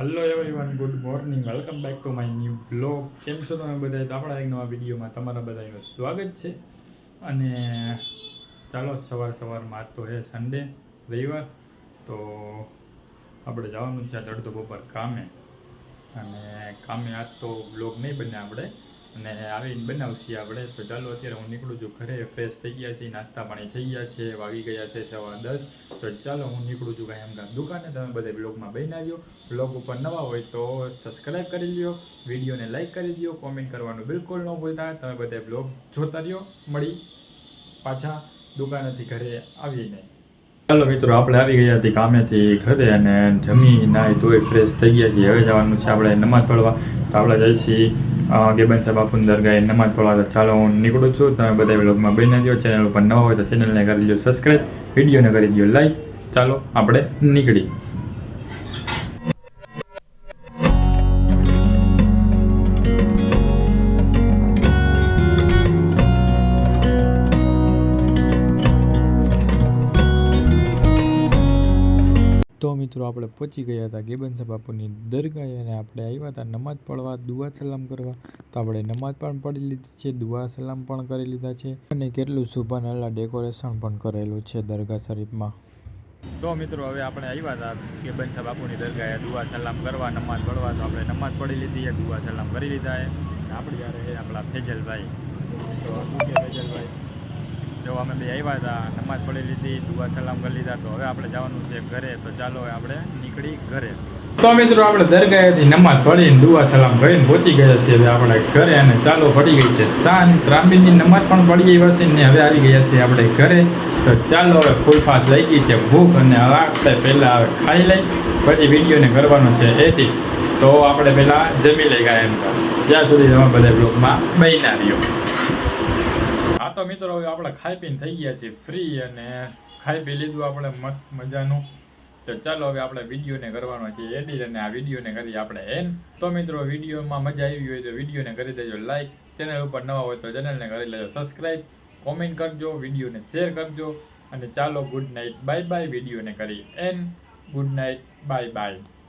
Hello everyone good morning welcome back to my new blog કેમ છો તમે બધા તો આપણા એક નવા વિડીયોમાં તમારા બધાનું સ્વાગત છે. અને ચાલો, સવાર સવારમાં આજ તો હે સન્ડે રવિવાર. તો આપણે જવાનું છે આજ અડધો બપોર કામે. અને કામે આજ તો બ્લોગ નહીં બને આપણે. અને આવીને બનાવશી આપણે. તો ચાલો અત્યારે હું નીકળું છું ઘરે ફ્રેશ થઈ ગયા છે નાસ્તા પાણી થઈ ગયા છે, વાગી ગયા છે સવા દસ. તો ચાલો હું નીકળું છું કાંઈ એમ દુકાને. તમે બધા બ્લોગમાં બની આવ્યો બ્લોગ ઉપર નવા હોય તો સબસ્ક્રાઈબ કરી લ્યો. વિડીયોને લાઇક કરી દો કોમેન્ટ કરવાનું બિલકુલ ન ભૂલતા. તમે બધા બ્લોગ જોતા રહ્યો મળી પાછા દુકાનેથી ઘરે આવીને. ચાલો મિત્રો, આપણે આવી ગયા હતી કામેથી ઘરે અને જમી નાહી ધોઈ ફ્રેશ થઈ ગયા છીએ. હવે જવાનું છે આપણે નમાઝ પડવા તો આપણે જઈશી ગેબન સાહેબ બાપુની દરગાહે નમાજ પઢવા, તો ચાલો હું નીકળું છું. તમે બધા વ્લોગમાં બની દો ચેનલ ઉપર નવા હોય તો ચેનલને કરી દો સબસ્ક્રાઈબ વિડીયોને કરી દો લાઈક ચાલો, આપણે નીકળી. તો મિત્રો આપણે પહોંચી ગયા હતા ગેબનસા બાપુની દરગાહે અને આપણે આવ્યા હતા નમાજ પડવા દુઆ સલામ કરવા. તો આપણે નમાજ પણ પડી લીધી છે, દુઆ સલામ પણ કરી લીધા છે અને કેટલું સુભાન અલા ડેકોરેશન પણ કરેલું છે દરગાહ શરીફમાં. તો મિત્રો હવે આપણે આવ્યા હતા ગેબનસા બાપુની દરગાહે દુઆ સલામ કરવા, નમાજ પડવા તો આપણે નમાઝ પડી લીધી છે દુઆ સલામ કરી લીધા છે. આપણે યારે આપણા ફેજલભાઈ. તો ફેજલભાઈ? જો અમે બે આવ્યા હતા નમાજ પડી લીધી, દુઆ સલામ કરી લીધા, તો હવે આપણે જવાનું છે ઘરે. તો ચાલો આપણે નીકળી ઘરે. તો મિત્રો, આપણે દરગાહેથી નમાજ પઢીને, દુઆ સલામ કરીને પહોંચી ગયા છીએ આપણે ઘરે અને ચાલો પડી ગઈ છે શાંતની નમાજ પણ પડી ગઈ હશે ને હવે આવી ગયા છીએ આપણે ઘરે. તો ચાલો હવે ફૂલફાસ લઈ ગઈ છે, ભૂખ અને હવે આપણે હવે ખાઈ લઈ, પછી વિડીયોને કરવાનો છે એથી. તો આપણે પહેલાં જમી લઈ ગયા એમ ત્યાં સુધી તમે બધા બ્લોગમાં બહીના રહ્યો. હા તો મિત્રો હવે આપણે ખાઈ પીને થઈ ગયા છીએ ફ્રી અને ખાઈ પી લીધું આપણે મસ્ત મજાનું. તો ચાલો હવે આપણે વિડીયોને કરવાનો છે એડિટ અને આ વિડીયોને કરી આપણે એન તો મિત્રો વિડીયોમાં મજા આવી હોય તો વિડીયોને કરી દેજો લાઈક ચેનલ ઉપર નવા હોય તો ચેનલને કરી લેજો સબસ્ક્રાઈબ કોમેન્ટ કરજો, વિડીયોને શેર કરજો. અને ચાલો ગુડ નાઇટ બાય બાય વિડીયોને કરી and good night bye bye